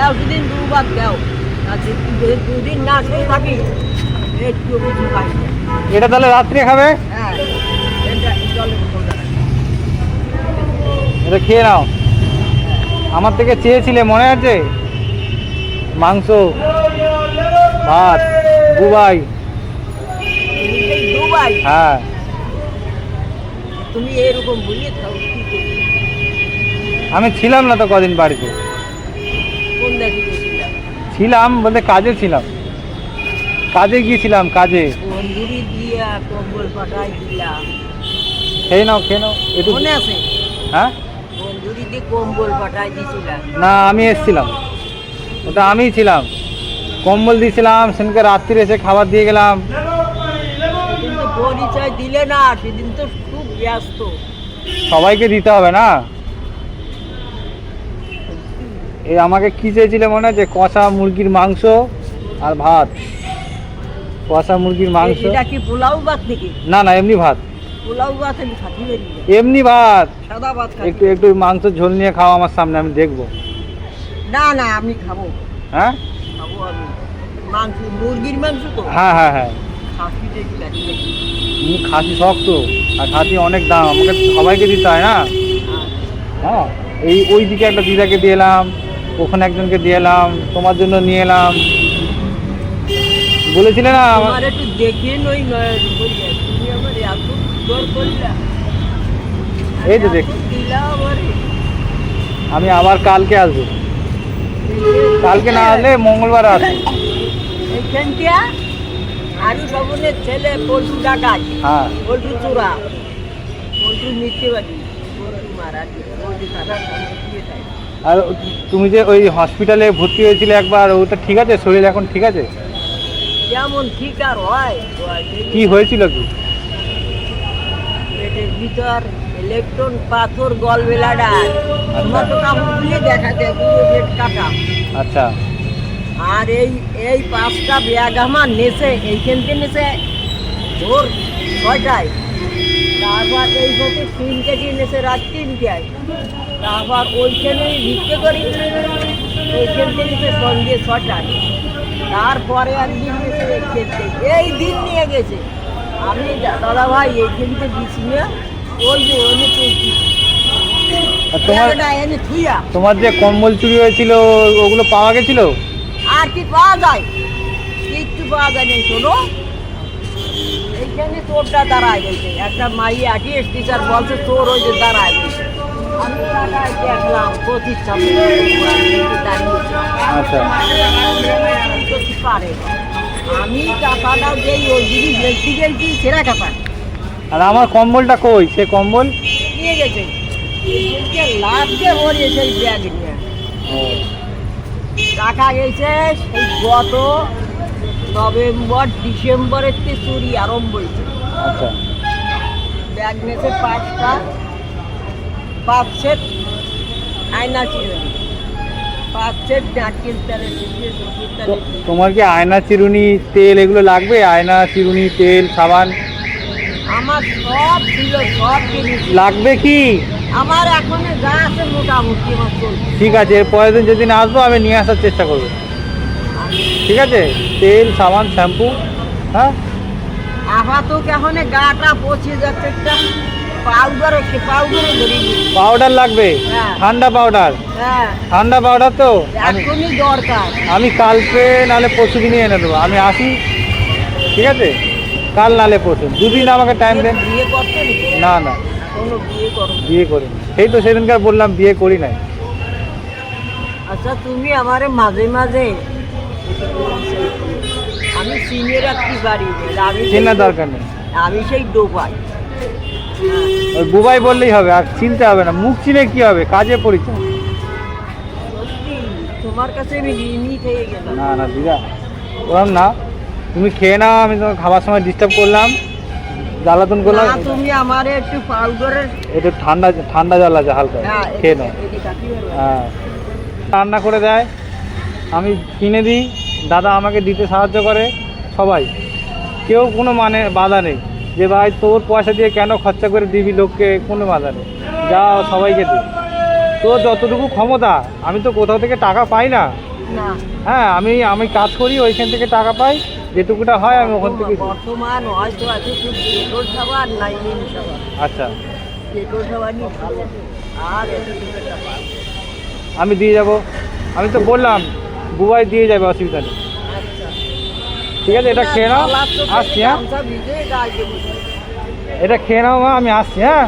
দেও দুদিন দুবার দেও। দুদিন না খেয়ে থাকি একটু কিছু খাই এটা তাহলে রাত্রে খাবে? হ্যাঁ এটা খেয়ে নাও। আমার থেকে চেয়েছিলে মনে আছে? মাংস ভাত দুবাই। হ্যাঁ। তুমি এরকম বলিয়ে খাও আমি ছিলাম না তো কদিন বাড়িতে। ছিলাম বলতে কাজে ছিলাম। কাজে গিয়েছিলাম কাজে। খেয়ে নাও খেয়ে নাও একটু হ্যাঁ? না আমি এসছিলাম। ওটা আমিই ছিলাম। কম্বল দিয়েছিলাম সেদিনকে রাত্রিরে এসে খাবার দিয়ে গেলাম। পরিচয় দিলে না সেদিন তো খুব ব্যস্ত। সবাইকে দিতে হবে না? এই আমাকে কি চেয়েছিলে মনে আছে কষা মুরগির মাংস আর ভাত। কষা মুরগির মাংস। এটা কি পোলাও ভাত নাকি? না না এমনি ভাত। পোলাও ভাত আমি খাতি এমনি ভাত। সাদা ভাত একটু একটু মাংস ঝোল নিয়ে খাও আমার সামনে আমি দেখব। না না আমি খাব। হ্যাঁ? খাব আমি। মাংস মুরগির মাংস তো। হ্যাঁ হ্যাঁ হ্যাঁ। খাসি শক্ত আর খাসি অনেক দাম। আমাকে সবাইকে দিতে হয় না? হ্যাঁ। এই ওই দিকে একটা দিদাকে দিয়ে এলাম। ওখানে একজনকে দিয়ে এলাম তোমার জন্য নিয়ে এলাম। বলেছিলে না? আমার একটু দেখে নই নয় বলি তুমি আমার এত সুন্দর করলা। এই তো দেখ। আমি আবার কালকে আসব। কালকে না আসলে মঙ্গলবার আসব। আরু ছেলে ডাকাত। হ্যাঁ। চোরা। মিথ্যেবাদী। মারা। আর তুমি যে ওই হসপিটালে ভর্তি হয়েছিলে একবার ওটা ঠিক আছে? শরীর এখন ঠিক আছে? যেমন ঠিক আর হয়। কি হয়েছিল কি? পেটের ভিতর ইলেকট্রন পাথর গল বেলাডা তোমার তো কাপড় খুলে দেখা যায় পেট কাটা। আচ্ছা। আর এই এই পাঁচটা ব্যাগ আমার নেছে এইখানকে নেছে ভোর ছয়টায়। তারপর এই হচ্ছে তিন কেজি নেছে রাত তিনটায়। তারপর ওইখানে ভিক্ষে করি ওইখানকে নেছে সন্ধ্যে ছটায়। তারপরে আর দিন নেছে এই দিন নিয়ে গেছে। আমি দাদা ভাই এইখানকে দিচ্ছি না ওই যে চলছি তোমার তোমার যে কম্বল চুরি হয়েছিল ওগুলো পাওয়া গেছিল? আর কি পাওয়া যায়? কিচ্ছু পাওয়া যায় না শোনো। এইখানে চোরটা দাঁড়ায় গেছে একটা মাই টিচার বলছে চোর ওই যে দাঁড়ায়। আমি দেখলাম পঁচিশ ছাব্বিশ দাঁড়িয়েছে আচ্ছা। পারে আমি যেই ওই গেছি সেরা আর আমার কম্বলটা কই? সে কম্বল? নিয়ে গেছে। সেই ব্যাগ নিয়ে। টাকা গেছে সেই গত নভেম্বর ডিসেম্বরের থেকে চুরি আরম্ভ হয়েছে। আচ্ছা। ব্যাগ নিয়েছে পাঁচটা পাঁচ সেট আয়না ছিল। পাঁচ সেট নারকেল তেলের তো। তোমার কি আয়না চিরুনি তেল এগুলো লাগবে? আয়না চিরুনি তেল সাবান? আমার সব ছিল সব জিনিস লাগবে কি? আমার এখন যা আছে মোটামুটি আমার ঠিক আছে এর পরের দিন যেদিন আসব আমি নিয়ে আসার চেষ্টা করব। ঠিক আছে? তেল সাবান শ্যাম্পু হ্যাঁ? আপাতত এখন গাটা পচে যাচ্ছে একটা পাউডার পাউডার লাগবে? হ্যাঁ। ঠান্ডা পাউডার হ্যাঁ। ঠান্ডা পাউডার তো? আমি দরকার। আমি কালকে নালে পরশু দিনই এনে দেবো। আমি আসি ঠিক আছে? কাল নালে পরশু দুদিন আমাকে টাইম দেন। বিয়ে না না। বিয়ে করো বিয়ে করি সেই তো সেদিনকার বললাম বিয়ে করি নাই। আচ্ছা তুমি আমারে মাঝে মাঝে আমি রাখতে পারি না। আমি চেনার দরকার নেই। আমি সেই ডোবাই ওই বুবাই বললেই হবে আর চিনতে হবে না। মুখ চিনে কি হবে? কাজে পরিচয়। তোমার কাছে আমি ঋণই থেকে গেলাম। না না দিদা ওরম না। তুমি খেয়ে নাও আমি তোমার খাবার সময় ডিস্টার্ব করলাম। জ্বালাতন করলাম। না তুমি আমারে একটু পাউডারের একটু ঠান্ডা ঠান্ডা জল আছে হালকা। খেয়ে নাও। হ্যাঁ। রান্না করে দেয়। আমি কিনে দিই। দাদা আমাকে দিতে সাহায্য করে সবাই। কেউ কোনো মানে বাধা নেই। যে ভাই তোর পয়সা দিয়ে কেন খরচা করে দিবি লোককে? কোনো বাধা নেই। যা সবাইকে দিই তোর যতটুকু ক্ষমতা আমি তো কোথাও থেকে টাকা পাই না। হ্যাঁ আমি আমি কাজ করি ওইখান থেকে টাকা পাই। যেটুকুটা হয় আমি ওখান থেকে বর্তমান হয়তো আছে শুধু পেট্রোল সাবান নাই আচ্ছা। আর আমি দিয়ে যাব। আমি তো বললাম বুবাই দিয়ে যাবে অসুবিধা নেই। আচ্ছা ঠিক আছে এটা খেয়ে নাও আসছি হ্যাঁ। দেবো। এটা খেয়ে নাও মা আমি আসছি হ্যাঁ।